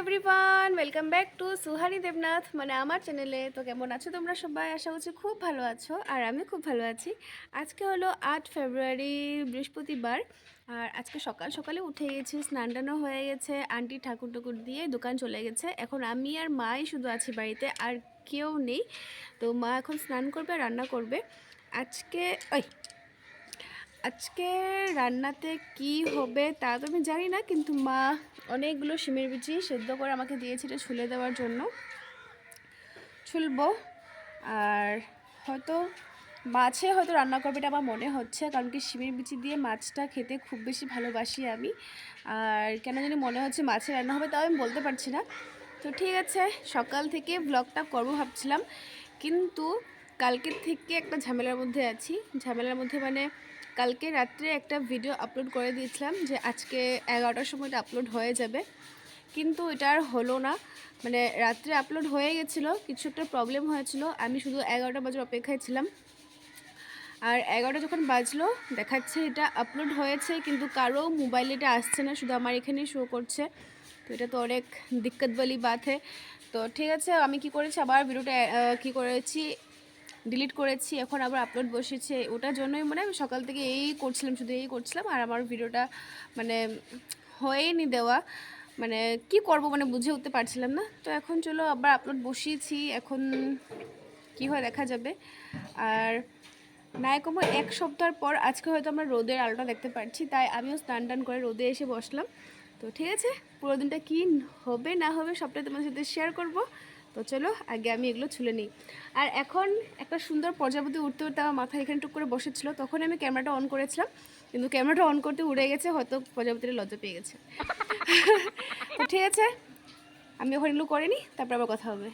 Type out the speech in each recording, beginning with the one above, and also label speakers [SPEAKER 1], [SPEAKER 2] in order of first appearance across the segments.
[SPEAKER 1] Everyone welcome back to Suhani Debnath মানে আমার চ্যানেলে তো কেমন আছো তোমরা সবাই? আশা করছি খুব ভালো আছো, আর আমি খুব ভালো আছি। আজকে হলো আট ফেব্রুয়ারি, বৃহস্পতিবার, আর আজকে সকাল সকালে উঠে গেছি, স্নান টানও হয়ে গেছে, আন্টি ঠাকুর টুকুর দিয়ে দোকান চলে গেছে। এখন আমি আর মাই শুধু আছি বাড়িতে, আর কেউ নেই। তো মা এখন স্নান করবে, রান্না করবে। আজকে, ওই আজকে রান্নাতে কি হবে তা তো আমি জানি না, কিন্তু মা অনেকগুলো শিমের বিচি সেদ্ধ করে আমাকে দিয়েছিল ছুলে দেওয়ার জন্য। ছুলবো। আর হয়তো মাছে হয়তো রান্না করবে এটা আমার মনে হচ্ছে, কারণ কি শিমের বিচি দিয়ে মাছটা খেতে খুব বেশি ভালোবাসি আমি। আর কেন জানি মনে হচ্ছে মাছে রান্না হবে, তাও আমি বলতে পারছি না। তো ঠিক আছে, সকাল থেকে ব্লগটা করব ভাবছিলাম, কিন্তু কালকের থেকে একটা ঝামেলার মধ্যে আছি। ঝামেলার মধ্যে মানে কালকে রাত্রে একটা ভিডিও আপলোড করে দিয়েছিলাম যে আজকে এগারোটার সময় এটা আপলোড হয়ে যাবে। কিন্তু এটা আর হলো না। মানে রাত্রে আপলোড হয়ে গেছিল, কিছু একটা প্রবলেম হয়েছিল। আমি শুধু এগারোটা বাজার অপেক্ষায় ছিলাম। আর এগারোটা যখন বাজলো, দেখাচ্ছে এটা আপলোড হয়েছে, কিন্তু কারও মোবাইলে এটা আসছে না, শুধু আমার এখানেই শো করছে। তো এটা তো অনেক দিক্কত বলি বাথে তো ঠিক আছে, আমি কি করেছি? আবার ভিডিওটা কি করেছি? ডিলিট করেছি, এখন আবার আপলোড বসেছে, ওটার জন্যই মানে আমি সকাল থেকে এই করছিলাম, শুধু এই করছিলাম, আর আমার ভিডিওটা মানে হয়েই নি দেওয়া। মানে কি করব মানে বুঝে উঠতে পারছিলাম না। তো এখন চলো আবার আপলোড বসিয়েছি, এখন কি হয় দেখা যাবে। আর নাই কমো এক সপ্তাহ পর, আজকে হয়তো আমরা রোদের আলোটা দেখতে পাচ্ছি তাই আমিও স্নান টান করে রোদে এসে বসলাম। তো ঠিক আছে, পুরো দিনটা কী হবে না হবে সবটাই তোমাদের সাথে শেয়ার করব। তো চলো, আগে আমি এগুলো ছুলে নিই। আর এখন একটা সুন্দর প্রজাপতি উঠতে উঠতে আমার মাথা এখানে টুক করে বসেছিল, তখন আমি ক্যামেরাটা অন করেছিলাম, কিন্তু ক্যামেরাটা অন করতে উড়ে গেছে, হয়তো প্রজাপতির লজ্জা পেয়ে গেছে। তো ঠিক আছে, আমি ওখানে এগুলো করিনি তারপর আবার কথা হবে।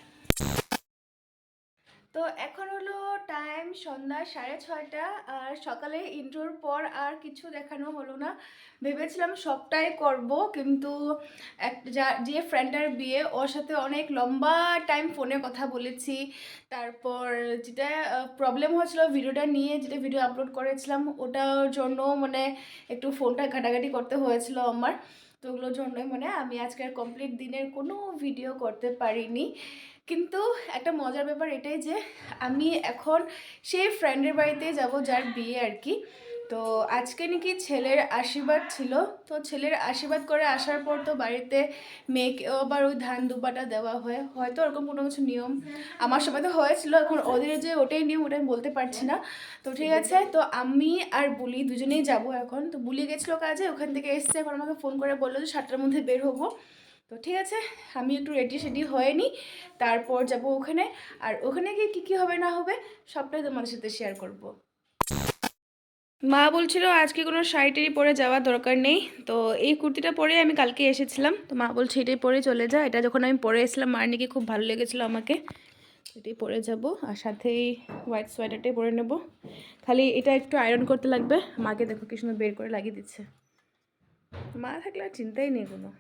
[SPEAKER 1] তো এখন হলো টাইম সন্ধ্যা সাড়ে ছয়টা আর সকালে ইন্ট্রোর পর আর কিছু দেখানো হলো না। ভেবেছিলাম সবটাই করব, কিন্তু যে ফ্রেন্ডটার বিয়ে, ওর সাথে অনেক লম্বা টাইম ফোনে কথা বলেছি। তারপর যেটা প্রবলেম হয়েছিল ভিডিওটা নিয়ে, যেটা ভিডিও আপলোড করেছিলাম, ওটার জন্য মানে একটু ফোনটা ঘাটাঘাটি করতে হয়েছিল আমার। তো ওগুলোর জন্যই মানে আমি আজকের কমপ্লিট দিনের কোনো ভিডিও করতে পারিনি। কিন্তু একটা মজার ব্যাপার এটাই যে, আমি এখন সেই ফ্রেন্ডের বাড়িতে যাব যার বিয়ে আর কি। তো আজকে নাকি ছেলের আশীর্বাদ ছিল। তো ছেলের আশীর্বাদ করে আসার পর তো বাড়িতে মেয়েকেও আবার ওই ধান দুপাটা দেওয়া হয়। হয়তো ওরকম কোনো কিছু নিয়ম আমার সময় তো হয়েছিল। এখন ওদের যে ওটাই নিয়ম, ওটাই বলতে পারছি না। তো ঠিক আছে, তো আমি আর বুলি দুজনেই যাব এখন। তো বুলি গেছিল কাজে, ওখান থেকে এসছে। এখন আমাকে ফোন করে বলল যে সাতটার মধ্যে বের হব। তো ঠিক আছে, আমি একটু রেডি সেডি হয়ে হয়নি তারপর যাব ওখানে। আর ওখানে গিয়ে কী কী হবে না হবে, সবটাই তোমাদের সাথে শেয়ার করব। মা বলছিল আজকে কোনো শাড়িটারি পরে যাওয়ার দরকার নেই, তো এই কুর্তিটা পরে আমি কালকে এসেছিলাম। তো মা বলছে, এটাই পরে চলে যা। এটা যখন আমি পরে এসেছিলাম, মার নাকি খুব ভালো লেগেছিলো আমাকে। এটাই পরে যাব, আর সাথে এই হোয়াইট সোয়েটারটাই পরে নেব। খালি এটা একটু আয়রন করতে লাগবে। মাকে দেখো কি সুন্দর বের করে লাগিয়ে দিচ্ছে। মা থাকলে আর চিন্তাই নেই কোনো।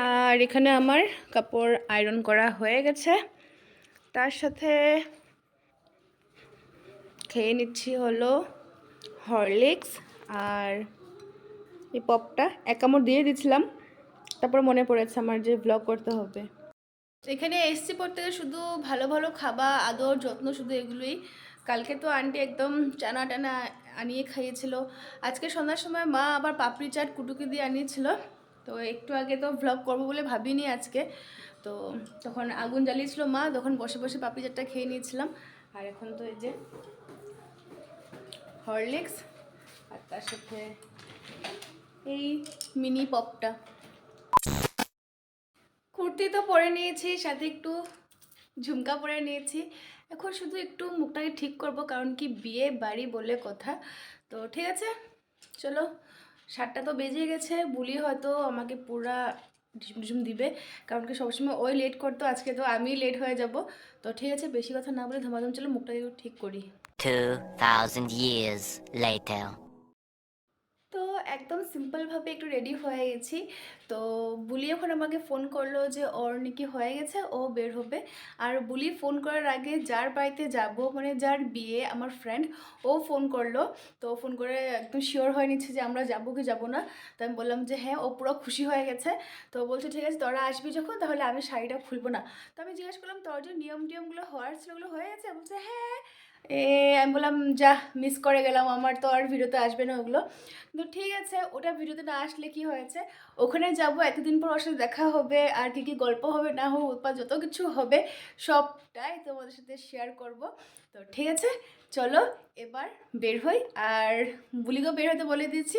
[SPEAKER 1] আর এখানে আমার কাপড় আয়রন করা হয়ে গেছে। তার সাথে খেয়ে নিচ্ছি হলো হরলিক্স আর এই পপটা এক কামড় দিয়ে দিয়েছিলাম তারপর মনে পড়েছে আমার যে ব্লগ করতে হবে। এখানে এসছি পড়তে শুধু ভালো ভালো খাবার, আদর, যত্ন, শুধু এগুলোই। কালকে তো আন্টি একদম চানা টানা আনিয়ে খাইয়েছিল। আজকে সন্ধ্যার সময় মা আবার পাপড়ি চাট, কুটুকি দিয়ে আনিয়েছিল। তো একটু আগে তো ভ্লগ করব বলে ভাবিনি আজকে। তো তখন আগুন জ্বালিয়েছিল মা, তখন বসে বসে পাপড়ি চাটটা খেয়ে নিয়েছিলাম। আর এখন তো এই যে হরলিক্স, আর তার সাথে এই মিনি পপটা। কুর্তি তো পরে নিয়েছি, সাথে একটু ঝুমকা পরে নিয়েছি। এখন শুধু একটু মুখটাকে ঠিক করব, কারণ কি বিয়ে বাড়ি বলে কথা। তো ঠিক আছে, চলো। সাতটা তো বেজে গেছে বুলি হয়তো আমাকে পুরা ঝুম দিবে। কারণ কি সবসময় ওই লেট করতো আজকে তো আমি লেট হয়ে যাব। তো ঠিক আছে বেশি কথা না বলে ধমাধম চলো একটু ঠিক করি।
[SPEAKER 2] 2,000 years later.
[SPEAKER 1] তো একদম সিম্পলভাবে একটু রেডি হয়ে গেছি। তো বুলি এখন আমাকে ফোন করল যে ওর নাকি হয়ে গেছে? ও বের হবে। আর বুলি ফোন করার আগে যার বাড়িতে যাব মানে যার বিয়ে আমার ফ্রেন্ড ও ফোন করল। তো ফোন করে একদম শিওর হয়ে নিচ্ছে যে, আমরা যাব কি যাব না? তো আমি বললাম যে হ্যাঁ ও পুরো খুশি হয়ে গেছে। তো বলছে, ঠিক আছে, তোরা আসবি যখন, তাহলে আমি শাড়িটা খুলবো না। তো আমি জিজ্ঞেস করলাম, তোর যে নিয়ম টিয়মগুলো হওয়ার ছিল, ওগুলো হয়ে গেছে? বলছে হ্যাঁ। এ, আমি বললাম, যা মিস করে গেলাম, আমার তো আর ভিডিওতে আসবে না ওগুলো। কিন্তু ঠিক আছে, ওটা ভিডিওতে না আসলে কি হয়েছে? ওখানে যাব, এতদিন পর ওর সাথে দেখা হবে, আর কি কি গল্প হবে, না হবে উৎপাদ যত কিছু হবে, সবটাই তোমাদের সাথে শেয়ার করব। তো ঠিক আছে, চলো এবার বের হই, আর বুলিকেও বের হতে বলে দিচ্ছি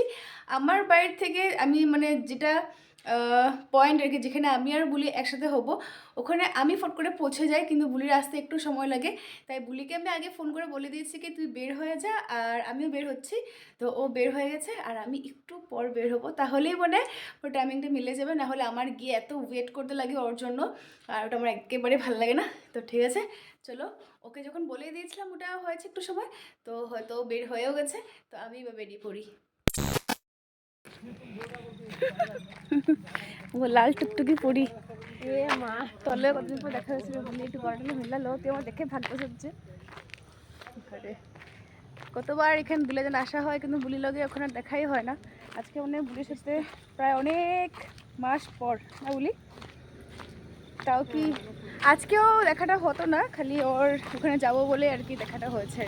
[SPEAKER 1] আমার বাড়ির থেকে আমি মানে যেটা পয়েন্ট আর কি যেখানে আমি আর বুলি একসাথে হব, ওখানে আমি ফট করে পৌঁছে যাই, কিন্তু বুলির আসতে একটু সময় লাগে। তাই বুলিকে আমি আগে ফোন করে বলে দিয়েছি কি, তুই বের হয়ে যা, আর আমিও বের হচ্ছি। তো ও বের হয়ে গেছে, আর আমি একটু পর বের হব। তাহলেই মনে ওর টাইমিংটা মিলে যাবে, না হলে আমার গিয়ে এত ওয়েট করতে লাগে ওর জন্য, আর ওটা আমার একেবারে ভালো লাগে না। তো ঠিক আছে, চলো, ওকে যখন বলে দিয়েছিলাম ওটা হয়েছে একটু সময়, তো হয়তো বের হয়েও গেছে, তো আমি বেরিয়ে পড়ি। ও লাল টুকটুকি পড়ি
[SPEAKER 2] এ মা
[SPEAKER 1] তলে কতদিন পর দেখা হয়েছিল বলে একটু গরমে মিলালো তুই আমার দেখে ভাগ্য ঘরে কতবার এখানে বুলে যেন আসা হয় কিন্তু বুলি লগে ওখানে দেখাই হয় না আজকে মনে বুলির সাথে প্রায় অনেক মাস পর না বুলি তাও কি আজকেও দেখাটা হতো না খালি ওর ওখানে যাব বলে আর কি দেখাটা হয়েছে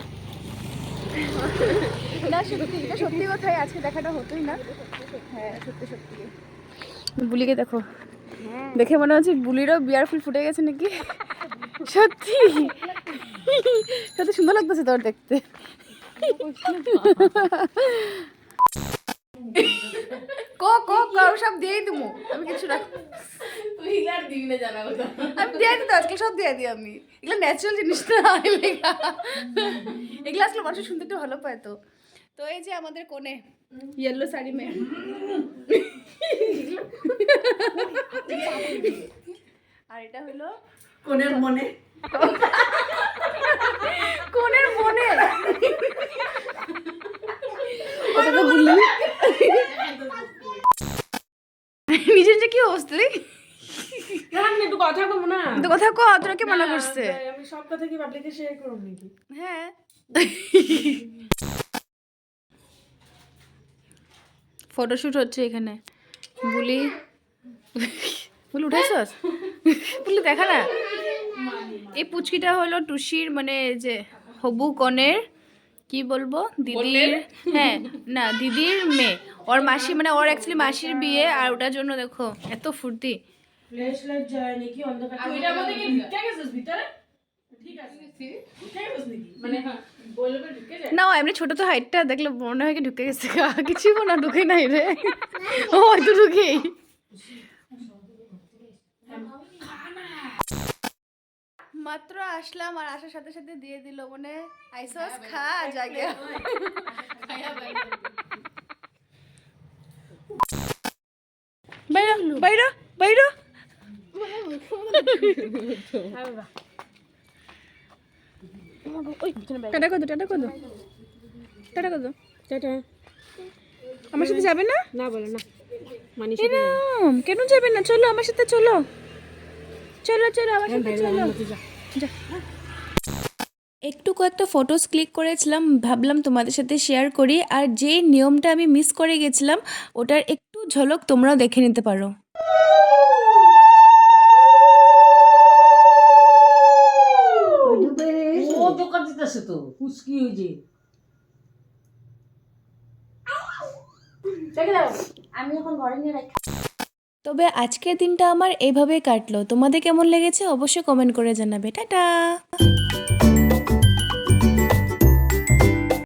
[SPEAKER 1] না সত্যি এটা সত্যি কথাই আজকে দেখাটা হতোই না। হ্যাঁ সত্যি সত্যি। বুলিকে দেখো। দেখে মনে হচ্ছে বুলিরও বিয়ার ফুল ফুটে গেছে নাকি? সত্যি। সত্যি সুন্দর লাগতেছে তোর দেখতে। কো কো কো সব দিয়েই দিমু আমি কিছু রাখ
[SPEAKER 2] তুই আর দিবি না জানা কথা
[SPEAKER 1] আমি দিয়ে দিই তো আজকে সব দিয়ে দিই আমি। এগুলো ন্যাচারাল জিনিস না এগুলা এগুলো আসলে মানুষ শুনতে একটু ভালো পায় তো। তো এই যে আমাদের কোণে ইয়েলো শাড়ি মে আর এটা হলো
[SPEAKER 2] কোনের মনে।
[SPEAKER 1] কোণের মনে ওটা তো বললি নিজের যে কি অবস্থা রে?
[SPEAKER 2] না একটু কথা কম না
[SPEAKER 1] তো কথা কো তোরা কে মানা করছে?
[SPEAKER 2] আমি সব কথা কি পাবলিকে শেয়ার করব নাকি?
[SPEAKER 1] হ্যাঁ। ফটোশুট হচ্ছে এখানে। বুলি বুলি উঠাইছস বুলি দেখা না? এই পুচকিটা হলো টুসির মানে যে হবু কনের কি বলব? দিদির হ্যাঁ না দিদির মেয়ে। ওর মাসি মানে ওর অ্যাকচুয়ালি মাসির বিয়ে আর ওটার জন্য দেখো এত ফুর্তি।
[SPEAKER 2] ফ্ল্যাশ লাইট যায় নাকি? অন্ধকার আমি এটার মধ্যে কি ঢুকে গেছিস ভিতরে? ঠিক আছে। ঢুকে গেছিস নাকি? মানে বলবে ঢুকে যায়।
[SPEAKER 1] না এমনি ছোট তো হাইটটা দেখলে মনে হয় কি ঢুকে গেছে কিছু না ঢুকে নাই রে। ও হয়তো ঢুকেই। মাত্র আসলাম আর আসার সাথে সাথে দিয়ে দিল মানে আইসস খা জাগে বাইরা বাইরা বাইরা। টাটা কত টাটা কত টাটা কত
[SPEAKER 2] টাটা
[SPEAKER 1] আমার সাথে যাবে না?
[SPEAKER 2] না বলো না।
[SPEAKER 1] এরম কেন যাবে না? চলো আমার সাথে চলো। চলো চলো আমার সাথে চলো। যা। একটু কয়েকটা ফটোস ক্লিক করেছিলাম ভাবলাম তোমাদের সাথে শেয়ার করি আর যে নিয়মটা আমি মিস করে গেছিলাম ওটার একটু ঝলক তোমরাও দেখে নিতে পারো।
[SPEAKER 2] দিতেছে তো কুচকি ওই যে। আমি এখন ঘরে নিয়ে রাখি।
[SPEAKER 1] তবে আজকের দিনটা আমার এইভাবেই কাটলো। তোমাদের কেমন লেগেছে অবশ্যই কমেন্ট করে জানাবে। টাটা!